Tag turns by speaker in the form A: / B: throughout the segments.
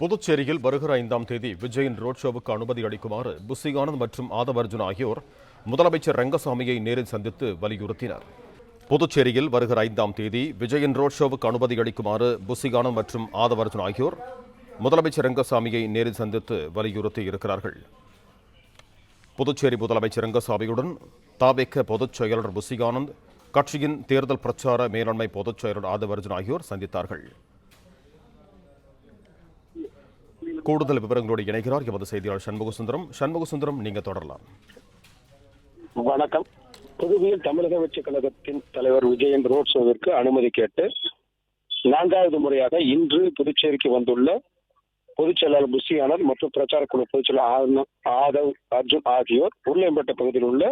A: புதுச்சேரியில் வருகிற ஐந்தாம் தேதி விஜயின் ரோட் ஷோவுக்கு அனுமதி அளிக்குமாறு புசிகானந்த் மற்றும் ஆதவர்ஜுன் ஆகியோர் முதலமைச்சர் ரங்கசாமியை நேரில் சந்தித்து வலியுறுத்தினர். புதுச்சேரியில் வருகிற ஐந்தாம் தேதி விஜயின் ரோட் ஷோவுக்கு அனுமதி அளிக்குமாறு புசிகானந்த் மற்றும் ஆதவர்ஜுன் ஆகியோர் முதலமைச்சர் ரங்கசாமியை நேரில் சந்தித்து வலியுறுத்தி இருக்கிறார்கள். புதுச்சேரி முதலமைச்சர் ரங்கசாமியுடன் தாவேக்க பொதுச் செயலர் புசிகானந்த் கட்சியின் தேர்தல் பிரச்சார மேலாண்மை பொதுச் செயலர் ஆதவர்ஜுன் ஆகியோர் சந்தித்தார்கள். கூடுதல் விவரங்களோடு இணைகிறார் எமது செய்தியாளர் சண்முகசுந்தரம். சண்முகசுந்தரம் நீங்க தொடரலாம்.
B: வணக்கம். புதுவையில் தமிழக வெற்றிக் கழகத்தின் தலைவர் விஜயன் ரோட் ஷோவிற்கு அனுமதி கேட்டு நான்காவது முறையாக இன்று புதுச்சேரிக்கு வந்துள்ள பொதுச் செயலாளர் புஷி மற்றும் பிரச்சார குழு பொதுச் செயலாளர் ஆதவ் அர்ஜுன் ஆகியோர் உருளையம்பேட்டை பகுதியில் உள்ள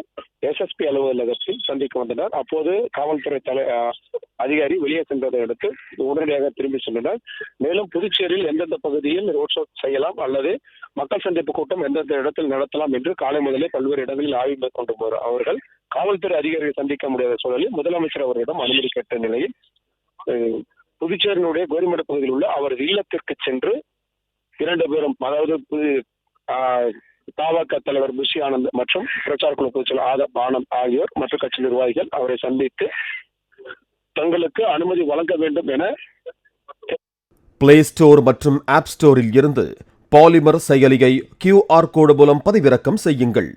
B: எஸ்எஸ்பி அலுவலகத்தில் சந்திக்க வந்தனர். அப்போது காவல்துறை தலை அஹ், அதிகாரி வெளியே சென்றதை அடுத்து உடனடியாக திரும்பி சென்றனர். மேலும் புதுச்சேரியில் எந்தெந்த பகுதியில் ரோட் ஷோ செய்யலாம் அல்லது மக்கள் சந்திப்பு கூட்டம் எந்தெந்த இடத்தில் நடத்தலாம் என்று காலை முதலே பல்வேறு இடங்களில் ஆய்வு மேற்கொண்டு போற அவர்கள் காவல்துறை அதிகாரிகளை சந்திக்க முடியாத சூழலில் முதலமைச்சர் அவரிடம் அனுமதி கேட்ட நிலையில் அஹ், புதுச்சேரியினுடைய கோரிமட பகுதியில் உள்ள அவரது இல்லத்திற்கு சென்று இரண்டு பேரும் அதாவது புது ஆஹ், தாவக தலைவர் புஷி ஆனந்த் மற்றும் பிரச்சார குழு பொதுச்செயலர் ஆதப் ஆனந்த் ஆகியோர் மற்றும் கட்சி நிர்வாகிகள் அவரை சந்தித்து தங்களுக்கு அனுமதி வழங்க வேண்டும் என
A: பிளே ஸ்டோர் மற்றும் ஆப் ஸ்டோரில் இருந்து பாலிமர் செயலியை கியூஆர் கோடு மூலம் பதிவிறக்கம் செய்யுங்கள்.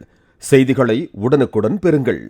A: செய்திகளை உடனுக்குடன் பெறுங்கள்.